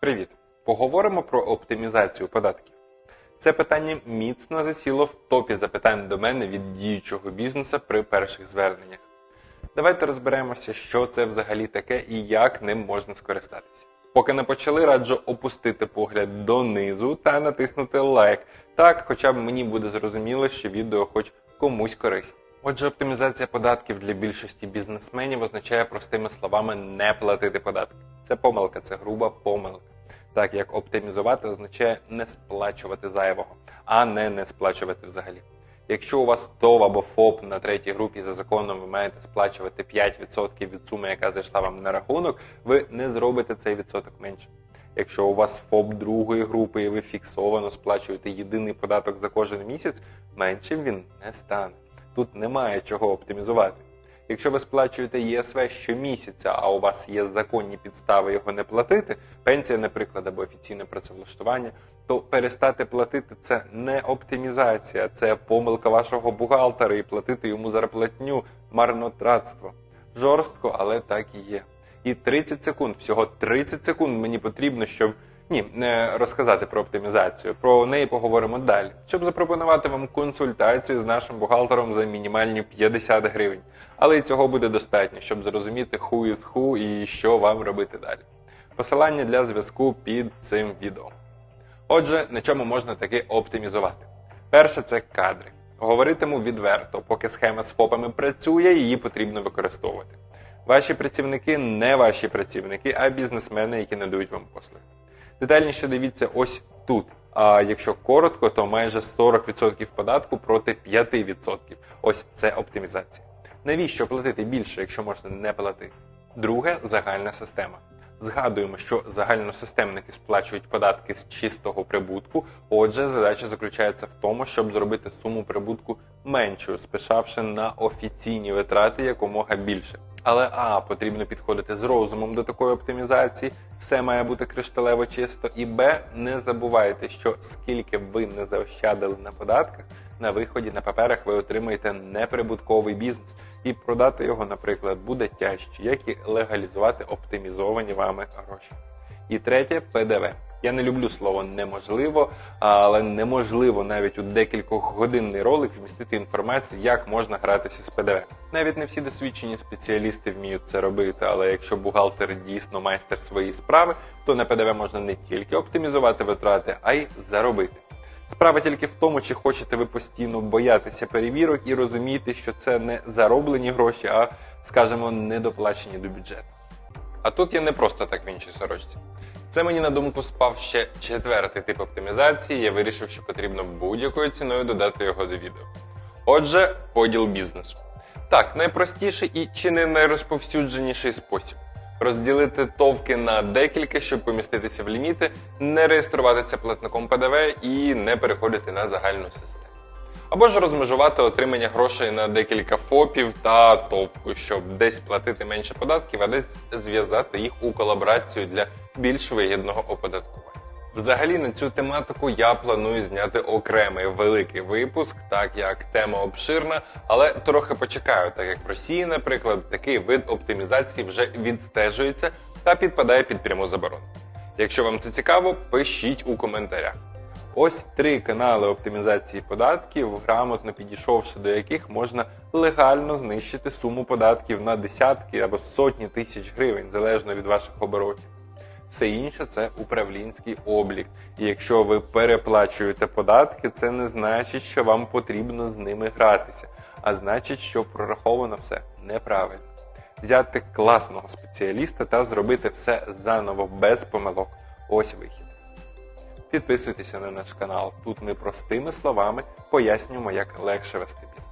Привіт! Поговоримо про оптимізацію податків. Це питання міцно засіло в топі запитань до мене від діючого бізнесу при перших зверненнях. Давайте розберемося, що це взагалі таке і як ним можна скористатися. Поки не почали, раджу опустити погляд донизу та натиснути лайк. Так, хоча б мені буде зрозуміло, що відео хоч комусь корисне. Отже, оптимізація податків для більшості бізнесменів означає простими словами не платити податки. Це помилка, це груба помилка. Так як оптимізувати означає не сплачувати зайвого, а не не сплачувати взагалі. Якщо у вас ТОВ або ФОП на третій групі за законом ви маєте сплачувати 5% від суми, яка зайшла вам на рахунок, ви не зробите цей відсоток менше. Якщо у вас ФОП другої групи і ви фіксовано сплачуєте єдиний податок за кожен місяць, меншим він не стане. Тут немає чого оптимізувати. Якщо ви сплачуєте ЄСВ щомісяця, а у вас є законні підстави його не платити, пенсія, наприклад, або офіційне працевлаштування, то перестати платити це не оптимізація, це помилка вашого бухгалтера і платити йому зарплатню марнотратство. Жорстко, але так і є. І 30 секунд, всього 30 секунд мені потрібно, щоб ні, не розказати про оптимізацію. Про неї поговоримо далі, щоб запропонувати вам консультацію з нашим бухгалтером за мінімальні 50 гривень. Але і цього буде достатньо, щоб зрозуміти who is who і що вам робити далі. Посилання для зв'язку під цим відео. Отже, на чому можна таки оптимізувати? Перше це кадри. Говоритиму відверто, поки схема з ФОПами працює, її потрібно використовувати. Ваші працівники не ваші працівники, а бізнесмени, які надають вам послуги. Детальніше дивіться ось тут. А якщо коротко, то майже 40% податку проти 5%. Ось це оптимізація. Навіщо платити більше, якщо можна не платити? Друге загальна система. Згадуємо, що загальносистемники сплачують податки з чистого прибутку. Отже, задача заключається в тому, щоб зробити суму прибутку меншою, спишавши на офіційні витрати якомога більше. Але а потрібно підходити з розумом до такої оптимізації, все має бути кришталево чисто. І Б, не забувайте, що скільки б ви не заощадили на податках, на виході на паперах ви отримаєте неприбутковий бізнес, і продати його, наприклад, буде тяжче, як і легалізувати оптимізовані вами гроші. І третє ПДВ. Я не люблю слово неможливо, але неможливо навіть у декількох годинний ролик вмістити інформацію, як можна гратися з ПДВ. Навіть не всі досвідчені спеціалісти вміють це робити, але якщо бухгалтер дійсно майстер своєї справи, то на ПДВ можна не тільки оптимізувати витрати, а й заробити. Справа тільки в тому, чи хочете ви постійно боятися перевірок і розуміти, що це не зароблені гроші, а, скажімо, недоплачені до бюджету. А тут я не просто так в іншій сорочці. Це мені на думку спав ще четвертий тип оптимізації. Я вирішив, що потрібно будь-якою ціною додати його до відео. Отже, поділ бізнесу. Так, найпростіший і чи не найрозповсюдженіший спосіб. Розділити товки на декілька, щоб поміститися в ліміти, не реєструватися платником ПДВ і не переходити на загальну систему. Або ж розмежувати отримання грошей на декілька ФОПів та товку, щоб десь платити менше податків, а десь зв'язати їх у колаборацію для більш вигідного оподаткування. Взагалі на цю тематику я планую зняти окремий великий випуск, так як тема обширна, але трохи почекаю, так як в Росії, наприклад, такий вид оптимізації вже відстежується та підпадає під пряму заборону. Якщо вам це цікаво, пишіть у коментарях. Ось три канали оптимізації податків, грамотно підійшовши до яких можна легально знищити суму податків на десятки або сотні тисяч гривень, залежно від ваших оборотів. Все інше це управлінський облік. І якщо ви переплачуєте податки, це не значить, що вам потрібно з ними гратися, а значить, що прораховано все неправильно. Взяти класного спеціаліста та зробити все заново без помилок. Ось вихід. Підписуйтеся на наш канал. Тут ми простими словами пояснюємо, як легше вести бізнес.